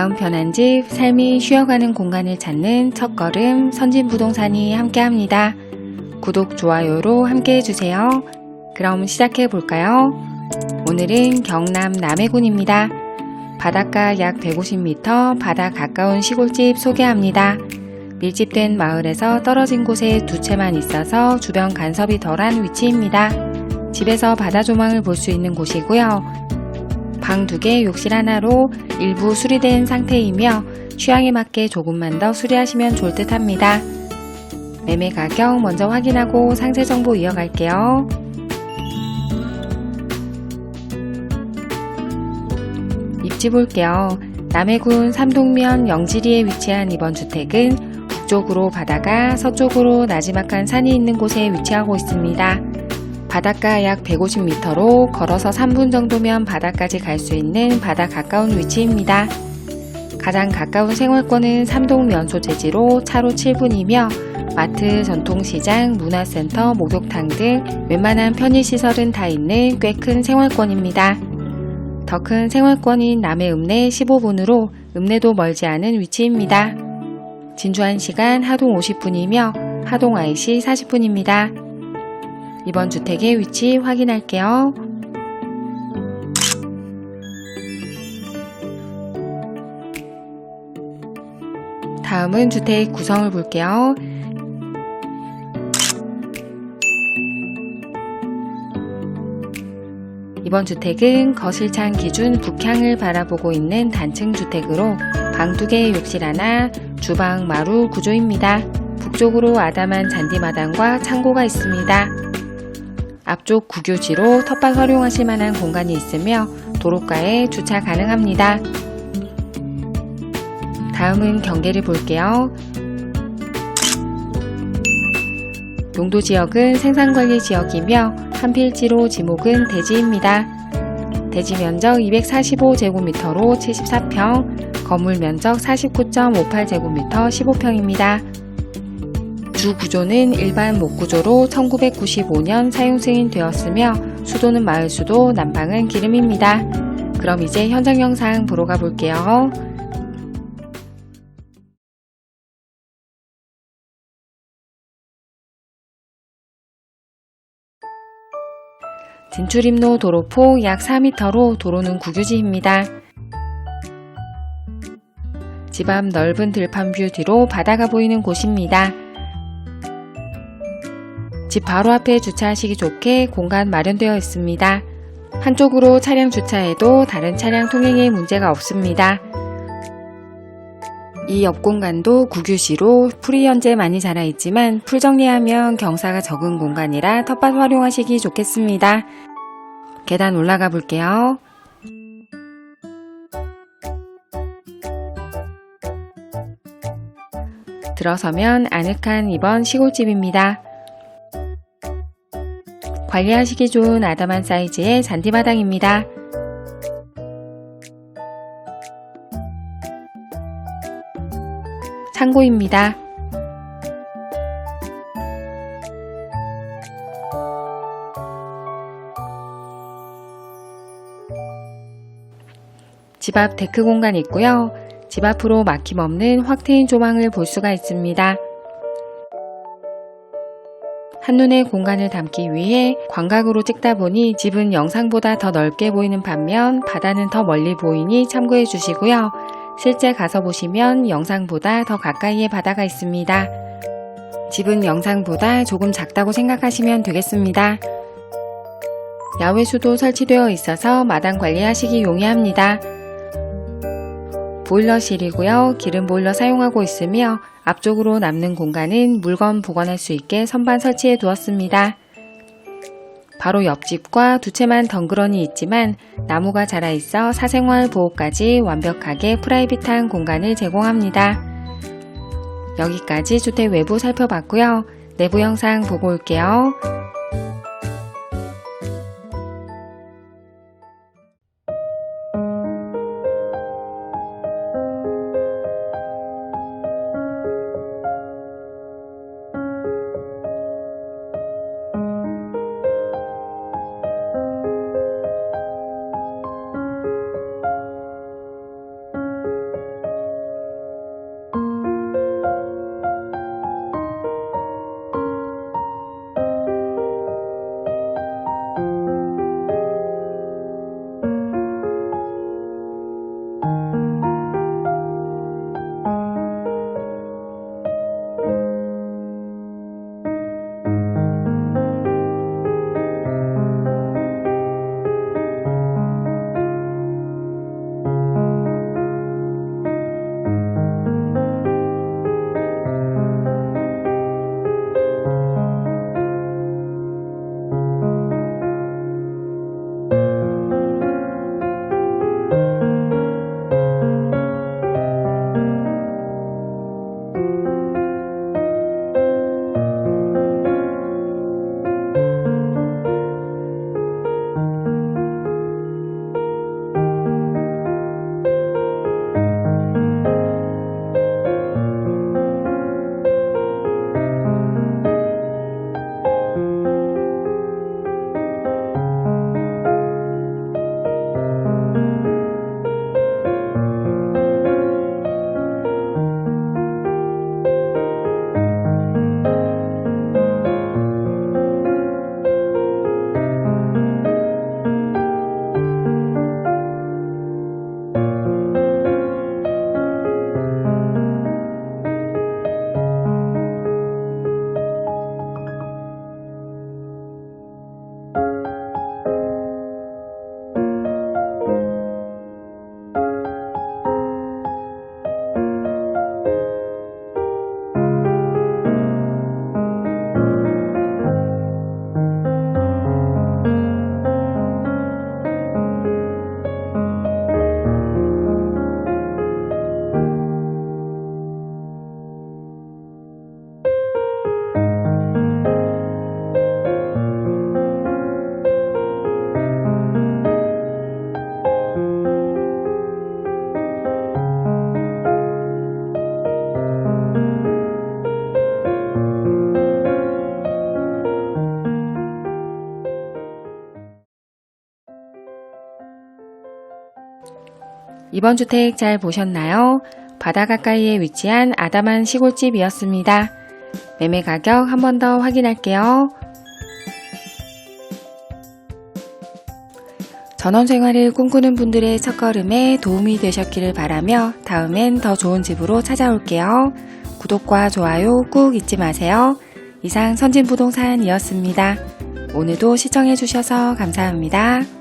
마음 편한 집, 삶이 쉬어가는 공간을 찾는 첫걸음 선진부동산이 함께합니다. 구독, 좋아요로 함께해 주세요. 그럼 시작해 볼까요? 오늘은 경남 남해군입니다. 바닷가 약 150m 바다 가까운 시골집 소개합니다. 밀집된 마을에서 떨어진 곳에 두 채만 있어서 주변 간섭이 덜한 위치입니다. 집에서 바다 조망을 볼 수 있는 곳이고요. 방두 개, 욕실 하나로 일부 수리된 상태이며 취향에 맞게 조금만 더 수리하시면 좋을 듯 합니다. 매매 가격 먼저 확인하고 상세 정보 이어갈게요. 입지 볼게요. 남해군 삼동면 영지리에 위치한 이번 주택은 북쪽으로 바다가 서쪽으로 나지막한 산이 있는 곳에 위치하고 있습니다. 바닷가 약 150m로 걸어서 3분 정도면 바다까지 갈 수 있는 바다 가까운 위치입니다. 가장 가까운 생활권은 삼동 면소재지로 차로 7분이며 마트, 전통시장, 문화센터, 목욕탕 등 웬만한 편의시설은 다 있는 꽤 큰 생활권입니다. 더 큰 생활권인 남해 읍내 15분으로 읍내도 멀지 않은 위치입니다. 진주 1시간 하동 50분이며 하동 IC 40분입니다. 이번 주택의 위치 확인할게요. 다음은 주택 구성을 볼게요. 이번 주택은 거실창 기준 북향을 바라보고 있는 단층 주택으로 방 두 개의 욕실 하나, 주방, 마루 구조입니다. 북쪽으로 아담한 잔디마당과 창고가 있습니다. 앞쪽 구교지로 텃밭 활용하실 만한 공간이 있으며 도로가에 주차 가능합니다. 다음은 경계를 볼게요. 용도 지역은 생산관리 지역이며 한 필지로 지목은 대지입니다. 대지 면적 245제곱미터로 74평, 건물 면적 49.58제곱미터 15평입니다. 주 구조는 일반 목구조로 1995년 사용 승인되었으며 수도는 마을 수도, 난방은 기름입니다. 그럼 이제 현장 영상 보러 가볼게요. 진출입로 도로폭 약 4m로 도로는 구교지입니다. 집 앞 넓은 들판 뷰 뒤로 바다가 보이는 곳입니다. 집 바로 앞에 주차하시기 좋게 공간 마련되어 있습니다. 한쪽으로 차량 주차해도 다른 차량 통행에 문제가 없습니다. 이 옆 공간도 구규시로 풀이 현재 많이 자라 있지만 풀 정리하면 경사가 적은 공간이라 텃밭 활용하시기 좋겠습니다. 계단 올라가 볼게요. 들어서면 아늑한 이번 시골집입니다. 관리하시기 좋은 아담한 사이즈의 잔디마당입니다. 창고입니다. 집 앞 데크 공간 있고요. 집 앞으로 막힘없는 확 트인 조망을 볼 수가 있습니다. 한눈에 공간을 담기 위해 광각으로 찍다 보니 집은 영상보다 더 넓게 보이는 반면 바다는 더 멀리 보이니 참고해 주시고요. 실제 가서 보시면 영상보다 더 가까이에 바다가 있습니다. 집은 영상보다 조금 작다고 생각하시면 되겠습니다. 야외 수도 설치되어 있어서 마당 관리하시기 용이합니다. 보일러실이고요. 기름 보일러 사용하고 있으며 앞쪽으로 남는 공간은 물건 보관할 수 있게 선반 설치해 두었습니다. 바로 옆집과 두 채만 덩그러니 있지만 나무가 자라 있어 사생활 보호까지 완벽하게 프라이빗한 공간을 제공합니다. 여기까지 주택 외부 살펴봤고요. 내부 영상 보고 올게요. 이번 주택 잘 보셨나요? 바다 가까이에 위치한 아담한 시골집이었습니다. 매매 가격 한 번 더 확인할게요. 전원 생활을 꿈꾸는 분들의 첫걸음에 도움이 되셨기를 바라며 다음엔 더 좋은 집으로 찾아올게요. 구독과 좋아요 꾹 잊지 마세요. 이상 선진부동산이었습니다. 오늘도 시청해주셔서 감사합니다.